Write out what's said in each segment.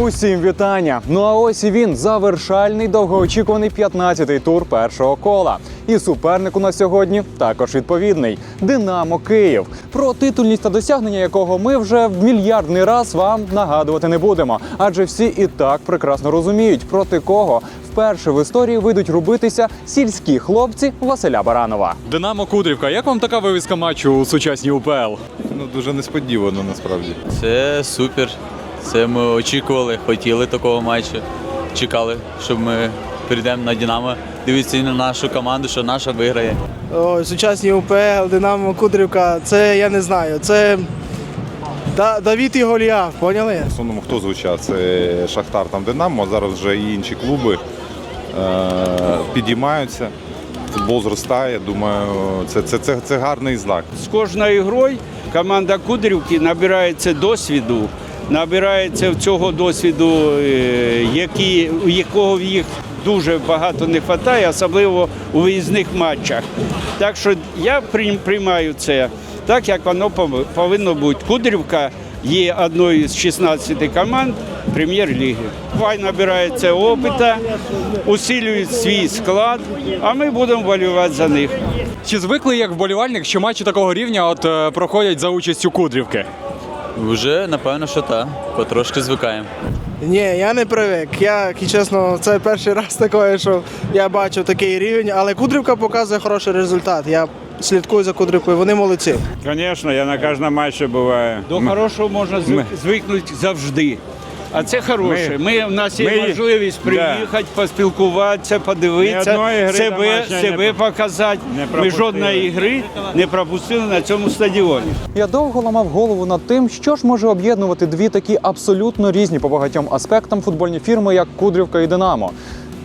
Усім вітання! Ну а ось і він завершальний довгоочікуваний 15-й тур першого кола. І суперник у нас сьогодні також відповідний Динамо Київ, про титульність та досягнення якого ми вже в мільярдний раз вам нагадувати не будемо. Адже всі і так прекрасно розуміють, проти кого вперше в історії вийдуть рубитися сільські хлопці Василя Баранова. Динамо Кудрівка. Як вам така вивіска матчу у сучасній УПЛ? Ну, дуже несподівано насправді. Це супер. Це ми очікували, хотіли такого матчу. Чекали, щоб ми прийдемо на Динамо. Дивіться на нашу команду, що наша виграє. Ой, сучасні УПЛ, Динамо, Кудрівка, це я не знаю. Це Да- Давід і Голіаф, поняли? В основному хто звучав? Це Шахтар там Динамо, а зараз вже і інші клуби е- підіймаються. Футбол зростає. Думаю, це, це, це, це гарний знак. З кожною грою команда Кудрівки набирається досвіду, набирається в цього досвіду, е, які, якого в їх дуже багато не вистачає, особливо у виїзних матчах. Так що я приймаю це так, як воно пов- повинно бути. Кудрівка є одною з 16 команд прем'єр-ліги. Хай набирається опита, усилюють свій склад, а ми будемо валювати за них. Чи звикли як вболівальник, що матчі такого рівня от е, проходять за участю Кудрівки? Вже напевно, що так. Потрошки звикаємо. Ні, я не привик. Я, і чесно, це перший раз таке, що я бачу такий рівень, але Кудрівка показує хороший результат. Я слідкую за Кудрівкою, вони молодці. Звісно, я на кожному матчі буваю. До хорошого можна звик- звикнути завжди. А це хороше. Ми- Ми, у нас є ми- можливість да. приїхати, поспілкуватися, Ні подивитися, одної гри себе, домашньої себе не- показати. не Ми пропустили. жодної гри не пропустили на цьому стадіоні. Я довго ламав голову над тим, що ж може об'єднувати дві такі абсолютно різні по багатьом аспектам футбольні фірми, як Кудрівка і Динамо.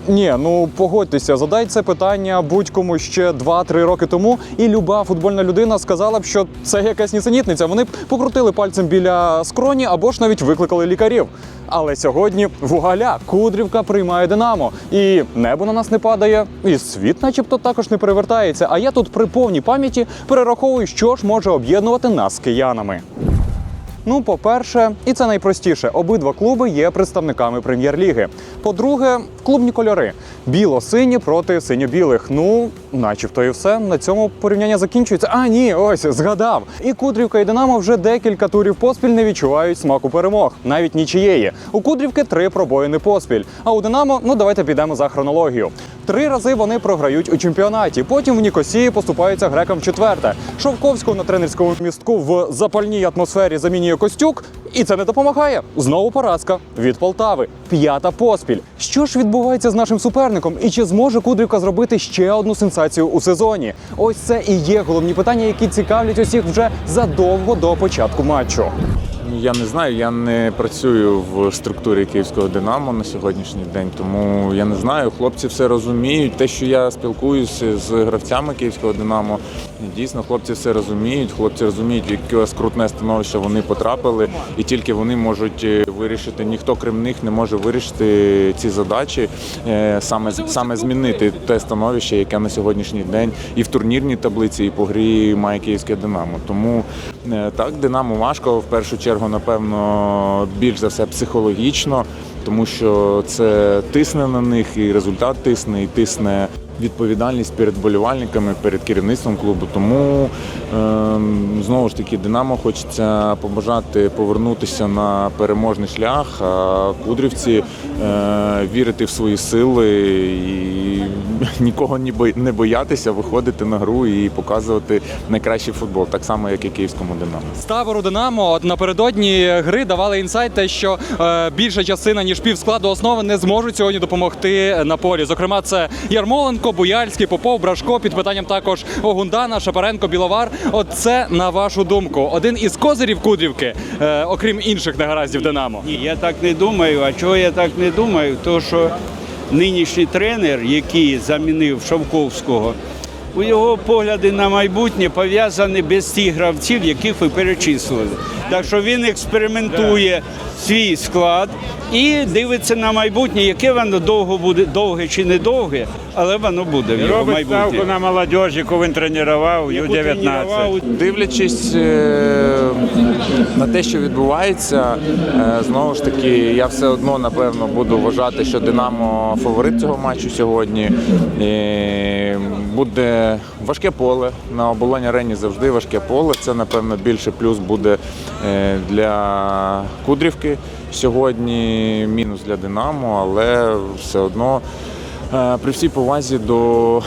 Ні, ну погодьтеся, задай це питання будь-кому ще 2-3 роки тому, і люба футбольна людина сказала б, що це якась нісенітниця. Вони б покрутили пальцем біля скроні або ж навіть викликали лікарів. Але сьогодні вугаля Кудрівка приймає Динамо, і небо на нас не падає, і світ, начебто, також не перевертається. А я тут при повній пам'яті перераховую, що ж може об'єднувати нас з киянами. Ну, по-перше, і це найпростіше, обидва клуби є представниками прем'єр-ліги. По-друге, клубні кольори: біло-сині проти синьо-білих. Ну, начебто, і все. На цьому порівняння закінчується. А, ні, ось згадав. І Кудрівка і Динамо вже декілька турів поспіль не відчувають смаку перемог, навіть нічиєї. У Кудрівки три пробоїни поспіль. А у Динамо, ну давайте підемо за хронологію. Три рази вони програють у чемпіонаті. Потім в Нікосії поступаються грекам четверте. Шовковського на тренерському містку в запальній атмосфері замінює Костюк, і це не допомагає. Знову поразка від Полтави. П'ята поспіль. Що ж відбувається з нашим суперником? І чи зможе Кудрівка зробити ще одну сенсацію у сезоні? Ось це і є головні питання, які цікавлять усіх вже задовго до початку матчу. Я не знаю, я не працюю в структурі київського Динамо на сьогоднішній день, тому я не знаю. Хлопці все розуміють. Те, що я спілкуюся з гравцями київського Динамо, дійсно хлопці все розуміють. Хлопці розуміють, в яке скрутне становище вони потрапили, і тільки вони можуть е, вирішити. Ніхто крім них не може вирішити ці задачі, е, саме саме змінити те становище, яке на сьогоднішній день і в турнірній таблиці, і по грі має київське Динамо. Тому е, так, Динамо важко в першу чергу, напевно, більш за все психологічно, тому що це тисне на них, і результат тисне, і тисне відповідальність перед болівальниками, перед керівництвом клубу. Тому ем, знову ж таки Динамо хочеться побажати повернутися на переможний шлях, а кудрівці е, вірити в свої сили і нікого не бо- не боятися виходити на гру і показувати найкращий футбол, так само як і київському Динамо. З табору Динамо напередодні гри давали інсайт, те, що е, більша частина ніж пів складу основи не зможуть сьогодні допомогти на полі. Зокрема, це Ярмоленко, Буяльський, Попов, Брашко. Під питанням також Огундана, Шапаренко, Біловар. От це на вашу думку, один із козирів Кудрівки, е, окрім інших негараздів Динамо. Ні, я так не думаю. А чого я так не думаю? То що нинішній тренер, який замінив Шовковського, у його погляди на майбутнє пов'язані без тих гравців, яких ви перечислили. Так що він експериментує свій склад і дивиться на майбутнє, яке воно довго буде, довге чи не довге, але воно буде в його Робить майбутнє. ставку на молодіж, яку він тренував, Яку Ю-19. тренував, Дивлячись е, на те, що відбувається, е, знову ж таки, я все одно напевно буду вважати, що Динамо фаворит цього матчу сьогодні. Е, Буде важке поле на оболонь арені завжди важке поле. Це напевно більше плюс буде е, для Кудрівки сьогодні. Мінус для Динамо, але все одно. Е, При всій повазі до е,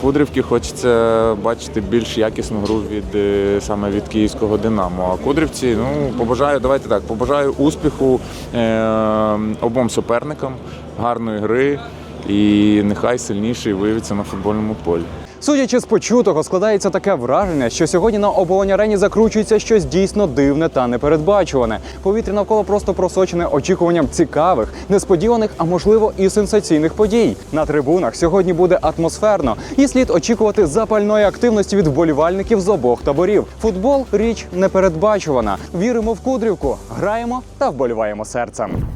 Кудрівки хочеться бачити більш якісну гру від саме від київського Динамо. А Кудрівці, ну побажаю, давайте так, побажаю успіху е, обом суперникам, гарної гри і нехай сильніший виявиться на футбольному полі. Судячи з почутого, складається таке враження, що сьогодні на оболонь арені закручується щось дійсно дивне та непередбачуване. Повітря навколо просто просочене очікуванням цікавих, несподіваних, а можливо і сенсаційних подій. На трибунах сьогодні буде атмосферно, і слід очікувати запальної активності від вболівальників з обох таборів. Футбол річ непередбачувана. Віримо в кудрівку, граємо та вболіваємо серцем.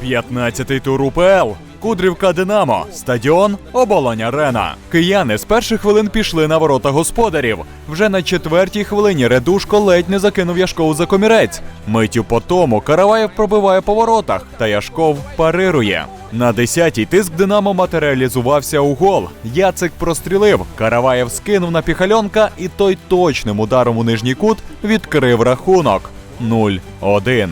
П'ятнадцятий тур УПЛ. Кудрівка Динамо, стадіон Оболонь Арена. Кияни з перших хвилин пішли на ворота господарів. Вже на четвертій хвилині Редушко ледь не закинув Яшкову за комірець. Миттю по тому Караваєв пробиває по воротах, та Яшков парирує. На десятій тиск Динамо матеріалізувався у гол. Яцик прострілив. Караваєв скинув на піхальонка, і той точним ударом у нижній кут відкрив рахунок 0-1.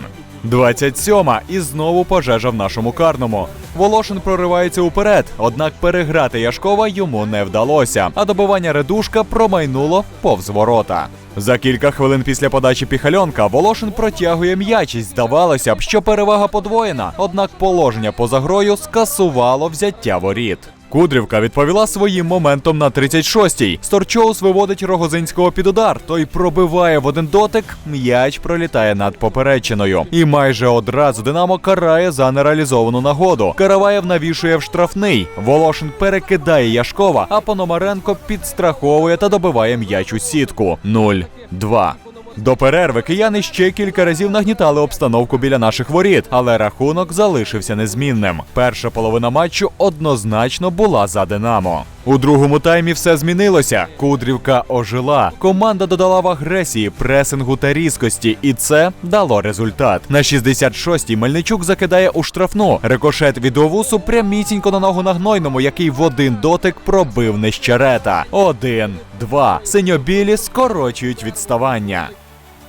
27-ма і знову пожежа в нашому карному. Волошин проривається уперед, однак переграти Яшкова йому не вдалося, а добивання редушка промайнуло повз ворота. За кілька хвилин після подачі піхальонка Волошин протягує м'яч і здавалося б, що перевага подвоєна, однак положення поза грою скасувало взяття воріт. Кудрівка відповіла своїм моментом на 36-й. Сторчоус виводить Рогозинського під удар. Той пробиває в один дотик. М'яч пролітає над поперечиною. І майже одразу Динамо карає за нереалізовану нагоду. Караваєв навішує в штрафний. Волошин перекидає Яшкова, а Пономаренко підстраховує та добиває м'яч у сітку. 0-2. До перерви кияни ще кілька разів нагнітали обстановку біля наших воріт, але рахунок залишився незмінним. Перша половина матчу однозначно була за Динамо. У другому таймі все змінилося. Кудрівка ожила. Команда додала в агресії, пресингу та різкості, і це дало результат. На 66-й Мельничук закидає у штрафну. Рикошет від Овусу прямісінько на ногу на гнойному, який в один дотик пробив нещерета. Один, два. Синьобілі скорочують відставання.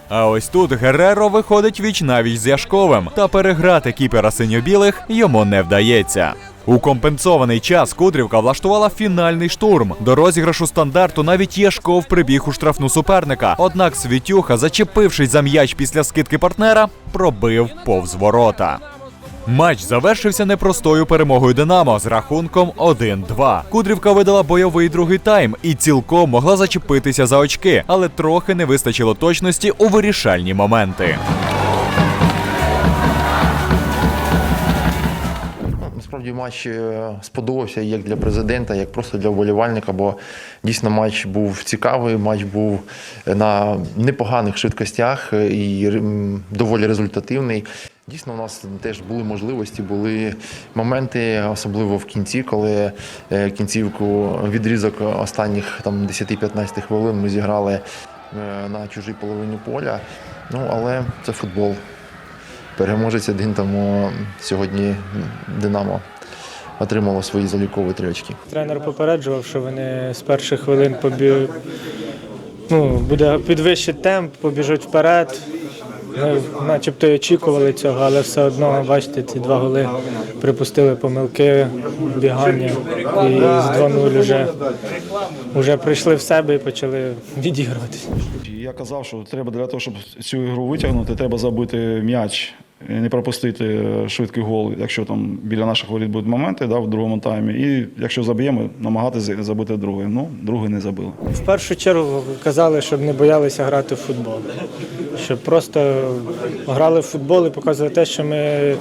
А ось тут Гереро виходить віч навіч з Яшковим, та переграти кіпера синьо-білих йому не вдається. У компенсований час Кудрівка влаштувала фінальний штурм. До розіграшу стандарту навіть Яшков прибіг у штрафну суперника. Однак Світюха, зачепившись за м'яч після скидки партнера, пробив повз ворота. Матч завершився непростою перемогою Динамо з рахунком 1-2. Кудрівка видала бойовий другий тайм і цілком могла зачепитися за очки, але трохи не вистачило точності у вирішальні моменти. Насправді матч е, сподобався як для президента, як просто для вболівальника, бо дійсно матч був цікавий, матч був на непоганих швидкостях е, і доволі результативний. Дійсно, у нас теж були можливості, були моменти, особливо в кінці, коли е, кінцівку відрізок останніх там 10-15 хвилин ми зіграли е, на чужій половині поля. Ну, але це футбол. Переможець один, тому сьогодні Динамо отримало свої залікові три очки. Тренер попереджував, що вони з перших хвилин побі... ну, буде підвищити темп, побіжуть вперед. Ми начебто й очікували цього, але все одно, бачите, ці два голи припустили помилки, бігання і з 2-0 вже, вже прийшли в себе і почали відігруватися. Я казав, що треба для того, щоб цю ігру витягнути, треба забити м'яч, не пропустити е, швидкий гол, якщо там біля наших воріт будуть моменти да, в другому таймі. І якщо заб'ємо, намагатися забити другий. Ну, другий не забили. В першу чергу казали, щоб не боялися грати в футбол. Щоб просто грали в футбол і показували те, що ми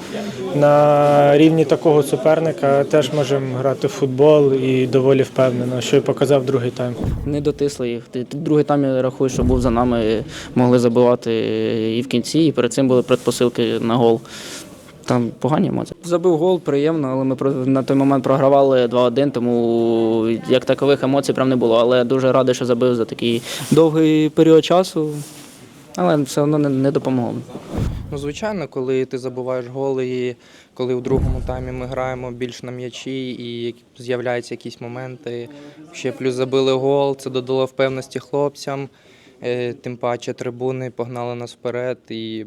на рівні такого суперника теж можемо грати в футбол і доволі впевнено, що і показав другий тайм. Не дотисли їх. Другий тайм я рахую, що був за нами, могли забивати і в кінці, і перед цим були предпосилки на гол. Там погані емоції. Забив гол, приємно, але ми на той момент програвали 2-1, тому як такових емоцій прям не було. Але дуже радий, що забив за такий довгий період часу, але все одно не допомогло. Ну, звичайно, коли ти забуваєш гол і коли в другому таймі ми граємо більш на м'ячі і з'являються якісь моменти. Ще плюс забили гол, це додало впевненості хлопцям. Е, Тим паче трибуни погнали нас вперед і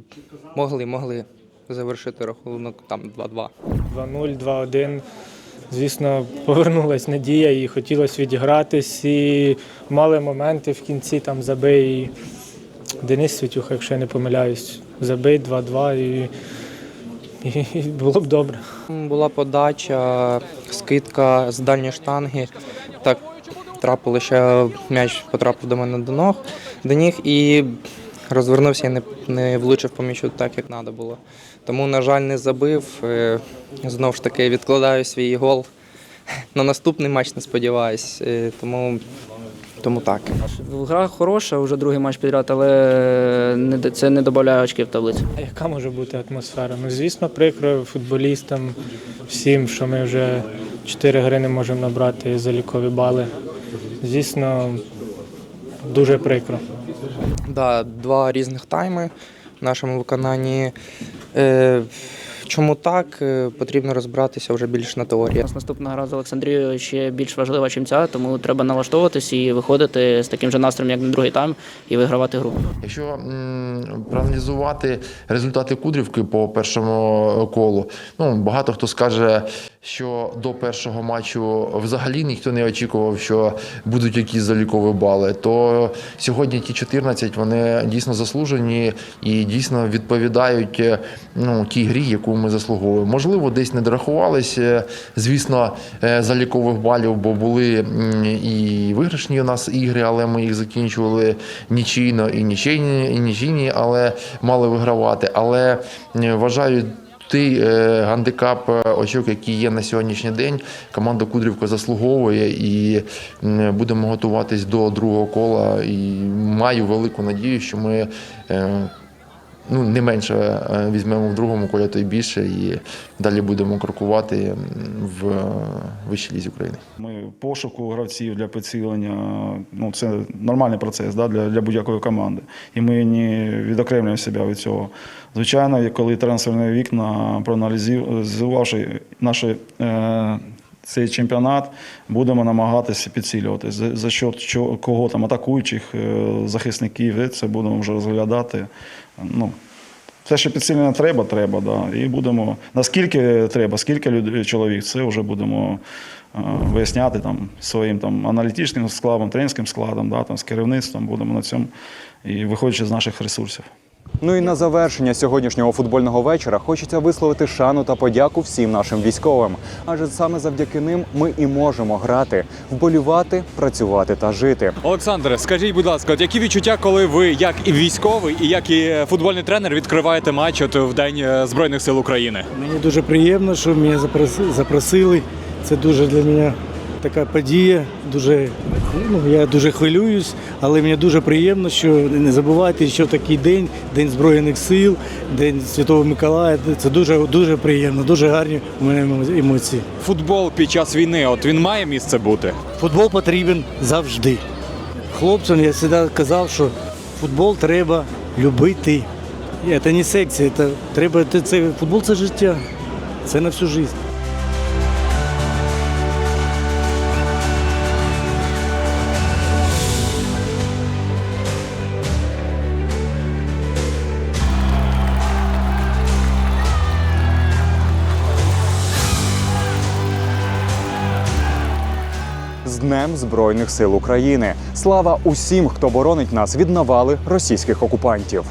могли, могли завершити рахунок там 2-2. 2-0, 2-1. Звісно, повернулась надія і хотілося відігратись. І мали моменти в кінці там забий Денис Світюха, якщо я не помиляюсь. Забий 2-2 і, і, і було б добре. Була подача, скидка з дальньої штанги. Так трапило, що м'яч потрапив до мене до ног, до ніг і розвернувся і не, не влучив по м'ячу так, як треба було. Тому, на жаль, не забив. Е, Знову ж таки, відкладаю свій гол. На наступний матч не сподіваюсь. Е, Тому, тому так. Гра хороша, вже другий матч підряд, але це не додає очків в таблицю. А яка може бути атмосфера? Ну, звісно, прикро футболістам всім, що ми вже 4 гри не можемо набрати залікові бали. Звісно, дуже прикро. Да, два різних тайми в нашому виконанні. Чому так? Е, Потрібно розбиратися вже більш на У теорії. нас наступна гра з Олександрією ще більш важлива, ніж ця, тому треба налаштовуватись і виходити з таким же настроєм, як на другий тайм, і вигравати гру. Якщо м, проаналізувати результати Кудрівки по першому колу, ну багато хто скаже, що до першого матчу взагалі ніхто не очікував, що будуть якісь залікові бали. То сьогодні ті 14 вони дійсно заслужені і дійсно відповідають е, ну, тій грі, яку ми заслуговуємо. Можливо, десь не дорахувалися, звісно, е, залікових балів, бо були і виграшні у нас ігри, але ми їх закінчували нічийно і нічийні, і нічийні, але мали вигравати. Але е, вважаю. Той е, гандикап е, очок, який є на сьогоднішній день, команда Кудрівка заслуговує і будемо готуватись до другого кола. І маю велику надію, що ми е, ну, не менше е, візьмемо в другому колі, то й більше, і далі будемо крокувати в е, вищій лізі України. Ми пошуку гравців для підсилення. Ну, це нормальний процес да, для, для будь-якої команди. І ми не відокремлюємо себе від цього. Звичайно, коли трансферні вікна, проаналізувавши наш е, цей чемпіонат, будемо намагатися підсилювати. За, за що кого там атакуючих е, захисників, це будемо вже розглядати. Ну, те, що підсилення треба, треба, да. І будемо наскільки треба, скільки людей чоловік, це вже будемо е, виясняти там своїм там аналітичним складом, тренерським складом, да, там, з керівництвом будемо на цьому і виходячи з наших ресурсів. Ну і на завершення сьогоднішнього футбольного вечора хочеться висловити шану та подяку всім нашим військовим. Адже саме завдяки ним ми і можемо грати, вболівати, працювати та жити. Олександре, скажіть, будь ласка, от які відчуття, коли ви, як і військовий, і як і футбольний тренер, відкриваєте матч от в День е, Збройних сил України? Мені дуже приємно, що мене запросили. Це дуже для мене така подія. Дуже, ну, я дуже хвилююсь, але мені дуже приємно, що не забувайте, що такий день, День Збройних сил, День Святого Миколая. Це дуже, дуже приємно, дуже гарні у мене емоції. Футбол під час війни, от він має місце бути. Футбол потрібен завжди. Хлопцям я завжди казав, що футбол треба любити. Це не секція, це треба це, це футбол це життя. Це на всю життя. З Днем Збройних сил України. Слава усім, хто боронить нас від навали російських окупантів.